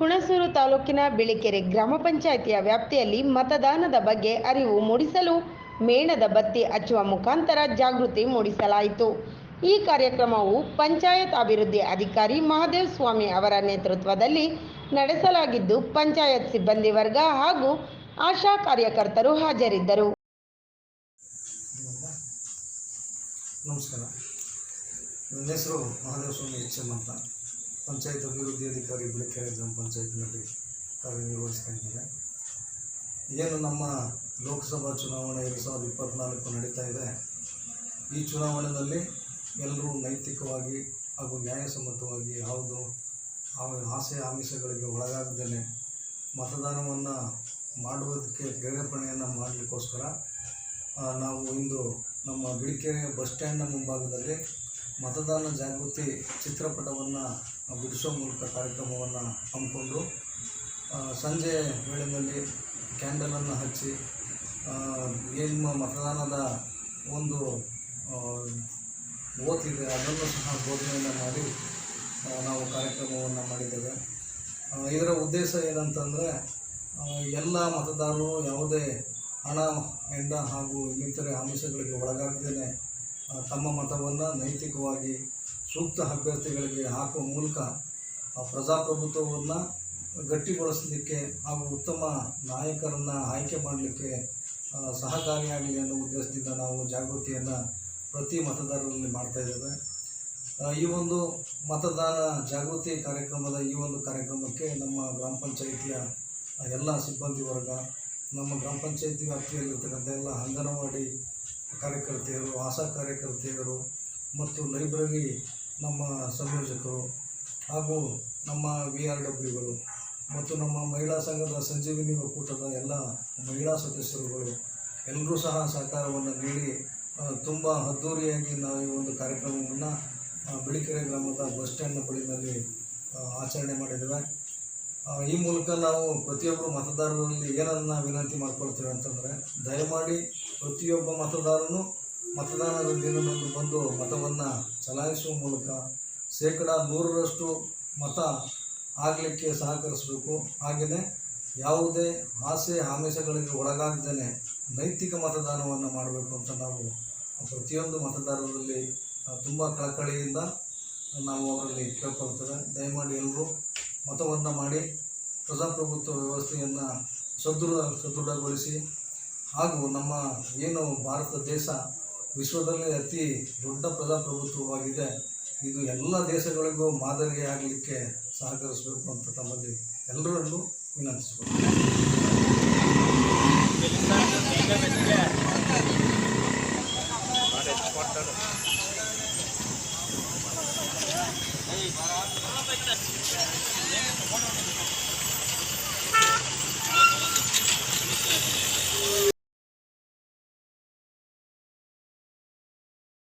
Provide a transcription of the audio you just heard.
ಹುಣಸೂರು ತಾಲೂಕಿನ ಬಿಳಿಕೆರೆ ಗ್ರಾಮ ಪಂಚಾಯಿತಿಯ ವ್ಯಾಪ್ತಿಯಲ್ಲಿ ಮತದಾನದ ಬಗ್ಗೆ ಅರಿವು ಮೂಡಿಸಲು ಮೇಣದ ಬತ್ತಿ ಹಚ್ಚುವ ಮುಖಾಂತರ ಜಾಗೃತಿ ಮೂಡಿಸಲಾಯಿತು. ಈ ಕಾರ್ಯಕ್ರಮವು ಪಂಚಾಯತ್ ಅಭಿವೃದ್ಧಿ ಅಧಿಕಾರಿ ಮಹಾದೇವ್ ಸ್ವಾಮಿ ಅವರ ನೇತೃತ್ವದಲ್ಲಿ ನಡೆಸಲಾಗಿದ್ದು, ಪಂಚಾಯತ್ ಸಿಬ್ಬಂದಿ ವರ್ಗ ಹಾಗೂ ಆಶಾ ಕಾರ್ಯಕರ್ತರು ಹಾಜರಿದ್ದರು. ನಮಸ್ಕಾರ. ನನ್ನ ಹೆಸರು ಮಹಾದೇವ ಸ್ವಾಮಿ ಎಚ್ ಎಂ ಅಂತ. ಪಂಚಾಯತ್ ಅಭಿವೃದ್ಧಿ ಅಧಿಕಾರಿ ಬಿಳಿಕೆರೆ ಗ್ರಾಮ ಪಂಚಾಯತ್ನಲ್ಲಿ ಕಾರ್ಯನಿರ್ವಹಿಸ್ಕೊಂಡಿದೆ. ಏನು ನಮ್ಮ ಲೋಕಸಭಾ ಚುನಾವಣೆ ಎರಡು ಸಾವಿರದ ಇಪ್ಪತ್ತ್ನಾಲ್ಕು ನಡೀತಾ ಇದೆ, ಈ ಚುನಾವಣೆಯಲ್ಲಿ ಎಲ್ಲರೂ ನೈತಿಕವಾಗಿ ಹಾಗೂ ನ್ಯಾಯಸಮ್ಮತವಾಗಿ ಯಾವುದು ಆಸೆ ಆಮಿಷಗಳಿಗೆ ಒಳಗಾಗದೇ ಮತದಾನವನ್ನು ಮಾಡುವುದಕ್ಕೆ ಪ್ರೇರೇಪಣೆಯನ್ನು ಮಾಡಲಿಕ್ಕೋಸ್ಕರ ನಾವು ಇಂದು ನಮ್ಮ ಬಿಳಿಕೆರೆ ಬಸ್ ಸ್ಟ್ಯಾಂಡ್ನ ಮುಂಭಾಗದಲ್ಲಿ ಮತದಾನ ಜಾಗೃತಿ ಚಿತ್ರಪಟವನ್ನು ಬಿಡಿಸೋ ಮೂಲಕ ಕಾರ್ಯಕ್ರಮವನ್ನು ಹಮ್ಮಿಕೊಂಡು ಸಂಜೆ ವೇಳೆಯಲ್ಲಿ ಕ್ಯಾಂಡಲನ್ನು ಹಚ್ಚಿ ಏನು ಮತದಾನದ ಒಂದು ಓತಿದೆ, ಅದನ್ನು ಸಹ ಬೋಧನೆಯನ್ನು ಮಾಡಿ ನಾವು ಕಾರ್ಯಕ್ರಮವನ್ನು ಮಾಡಿದ್ದೇವೆ. ಇದರ ಉದ್ದೇಶ ಏನಂತಂದರೆ ಎಲ್ಲ ಮತದಾರರು ಯಾವುದೇ ಹಣ ಹೆಂಡ ಹಾಗೂ ಇನ್ನಿತರೆ ಆಮಿಷಗಳಿಗೆ ಒಳಗಾಗದೇ ತಮ್ಮ ಮತವನ್ನು ನೈತಿಕವಾಗಿ ಸೂಕ್ತ ಅಭ್ಯರ್ಥಿಗಳಿಗೆ ಹಾಕುವ ಮೂಲಕ ಪ್ರಜಾಪ್ರಭುತ್ವವನ್ನು ಗಟ್ಟಿಗೊಳಿಸಲಿಕ್ಕೆ ಹಾಗೂ ಉತ್ತಮ ನಾಯಕರನ್ನು ಆಯ್ಕೆ ಮಾಡಲಿಕ್ಕೆ ಸಹಕಾರಿಯಾಗಲಿ ಅನ್ನೋ ಉದ್ದೇಶದಿಂದ ನಾವು ಜಾಗೃತಿಯನ್ನು ಪ್ರತಿ ಮತದಾರರಲ್ಲಿ ಮಾಡ್ತಾ ಇದ್ದೇವೆ. ಈ ಒಂದು ಮತದಾನ ಜಾಗೃತಿ ಕಾರ್ಯಕ್ರಮದ ಈ ಒಂದು ಕಾರ್ಯಕ್ರಮಕ್ಕೆ ನಮ್ಮ ಗ್ರಾಮ ಪಂಚಾಯಿತಿಯ ಎಲ್ಲ ಸಿಬ್ಬಂದಿ ವರ್ಗ, ನಮ್ಮ ಗ್ರಾಮ ಪಂಚಾಯಿತಿ ವ್ಯಾಪ್ತಿಯಲ್ಲಿರ್ತಕ್ಕಂಥ ಎಲ್ಲ ಅಂಗನವಾಡಿ ಕಾರ್ಯಕರ್ತೆಯರು, ಆಶಾ ಕಾರ್ಯಕರ್ತೆಯರು ಮತ್ತು ಲೈಬ್ರರಿ ನಮ್ಮ ಸಂಯೋಜಕರು ಹಾಗೂ ನಮ್ಮ ವಿ ಆರ್ ಡಬ್ಲ್ಯೂಗಳು ಮತ್ತು ನಮ್ಮ ಮಹಿಳಾ ಸಂಘದ ಸಂಜೀವಿನಿ ಒಕ್ಕೂಟದ ಎಲ್ಲ ಮಹಿಳಾ ಸದಸ್ಯರುಗಳು ಎಲ್ಲರೂ ಸಹ ಸಹಕಾರವನ್ನು ನೀಡಿ ತುಂಬ ಅದ್ಧೂರಿಯಾಗಿ ನಾವು ಈ ಒಂದು ಕಾರ್ಯಕ್ರಮವನ್ನು ಬಿಳಿಕೆರೆ ಗ್ರಾಮದ ಬಸ್ ಸ್ಟ್ಯಾಂಡ್ನ ಬಳಿನಲ್ಲಿ ಆಚರಣೆ ಮಾಡಿದ್ದೇವೆ. ಈ ಮೂಲಕ ನಾವು ಪ್ರತಿಯೊಬ್ಬರು ಮತದಾರರಲ್ಲಿ ಏನನ್ನು ವಿನಂತಿ ಮಾಡ್ಕೊಳ್ತೇವೆ ಅಂತಂದರೆ, ದಯಮಾಡಿ ಪ್ರತಿಯೊಬ್ಬ ಮತದಾರನು ಮತದಾನದ ದಿನದಂದು ಬಂದು ಮತವನ್ನು ಚಲಾಯಿಸುವ ಮೂಲಕ ಶೇಕಡ ನೂರರಷ್ಟು ಮತ ಆಗಲಿಕ್ಕೆ ಸಹಕರಿಸಬೇಕು. ಹಾಗೆಯೇ ಯಾವುದೇ ಆಸೆ ಆಮಿಷಗಳಿಗೆ ಒಳಗಾಗದೇ ನೈತಿಕ ಮತದಾನವನ್ನು ಮಾಡಬೇಕು ಅಂತ ನಾವು ಪ್ರತಿಯೊಂದು ಮತದಾರರಲ್ಲಿ ತುಂಬ ಕಳಕಳಿಯಿಂದ ನಾವು ಅವರಲ್ಲಿ ಕೇಳ್ಕೊಳ್ತೇವೆ. ದಯಮಾಡಿ ಎಲ್ಲರೂ ಮತವನ್ನು ಮಾಡಿ ಪ್ರಜಾಪ್ರಭುತ್ವ ವ್ಯವಸ್ಥೆಯನ್ನು ಸದೃಢ ಸದೃಢಗೊಳಿಸಿ ಹಾಗೂ ನಮ್ಮ ಏನು ಭಾರತ ದೇಶ ವಿಶ್ವದಲ್ಲೇ ಅತಿ ದೊಡ್ಡ ಪ್ರಜಾಪ್ರಭುತ್ವವಾಗಿದೆ. ಇದು ಎಲ್ಲ ದೇಶಗಳಿಗೂ ಮಾದರಿಯಾಗಲಿಕ್ಕೆ ಸಹಕರಿಸಬೇಕು ಅಂತ ತಮ್ಮಲ್ಲಿ ಎಲ್ಲರಲ್ಲೂ ವಿನಂತಿಸಬೇಕು